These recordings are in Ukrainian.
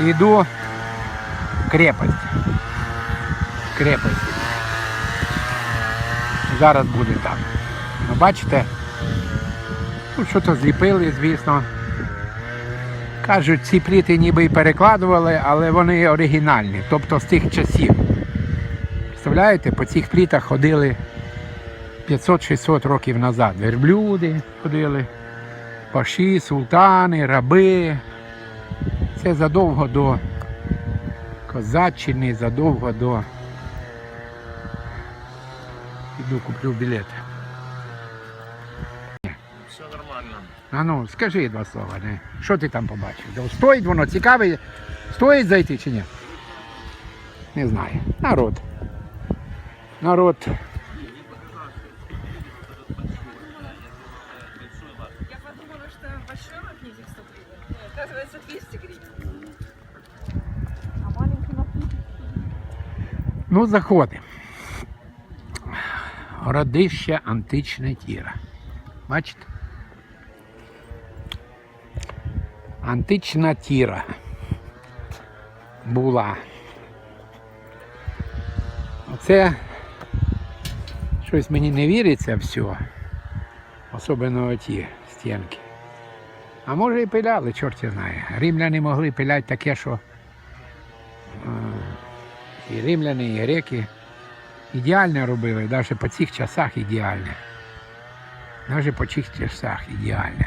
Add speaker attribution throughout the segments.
Speaker 1: йду в крепость. Крепость. Зараз буде там. Ну, бачите, ну, що то зліпили, звісно. Кажуть, ці пліти ніби і перекладували, але вони оригінальні, тобто з тих часів. Представляєте, по цих плітах ходили 500-600 років назад. Верблюди ходили, паші, султани, раби. Це задовго до Козаччини, задовго до. Іду куплю білет.
Speaker 2: Все нормально.
Speaker 1: А ну, скажи два слова, не? Що ти там побачив? Стоїть воно цікаве, стоїть зайти чи ні? Не знаю. Народ. Народ.
Speaker 3: Я подумала, что большой магнитик 100 гривен. Оказывается, 200 гривен. А маленький магнитик?
Speaker 1: Ну, заходимо. Городище античне тіра. Бачите? Антична тіра була. Оце щось мені не віриться все. Особливо оті стінки. А може і пиляли, чорт його знає. Римляни могли пиляти таке, що е, і римляни, і греки ідеально робили, навіть по цих часах ідеально. Навіть по цих часах ідеально.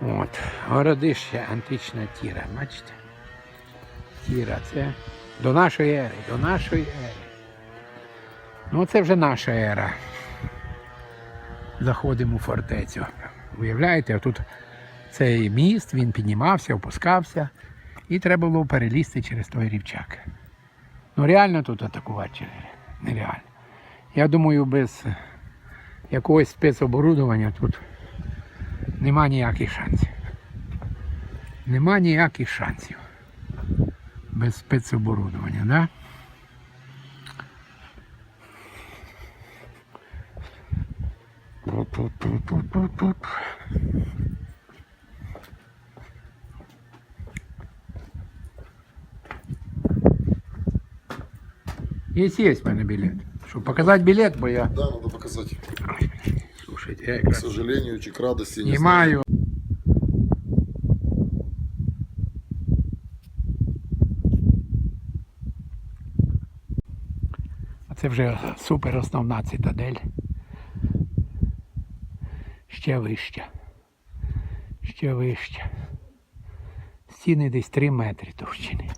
Speaker 1: От, городище антична тіра, бачите? Тіра, це до нашої ери, до нашої ери. Ну, це вже наша ера. Заходимо у фортецю. Уявляєте, тут цей міст, він піднімався, опускався, і треба було перелізти через той рівчак. Ну реально тут атакувати нереально. Я думаю, без якогось спецоборудування тут нема ніяких шансів. Нема ніяких шансів. Без спецоборудування, да? Есть, есть в мене білет. Щоб показати білет, бо я.
Speaker 4: Да, надо показать.
Speaker 1: Слушайте, я
Speaker 4: К
Speaker 1: якраз
Speaker 4: сожалению, чи к радости не
Speaker 1: знімаю. А це вже супер основна цитадель. Ще вища. Ще вища. Стіни десь 3 метри товщини.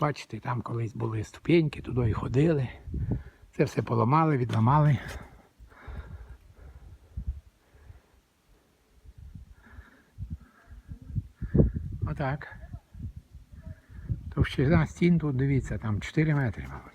Speaker 1: Бачите, там колись були ступеньки, туди і ходили. Це все поламали, відламали. Отак. Товщина стін тут, дивіться, там 4 метри, мабуть.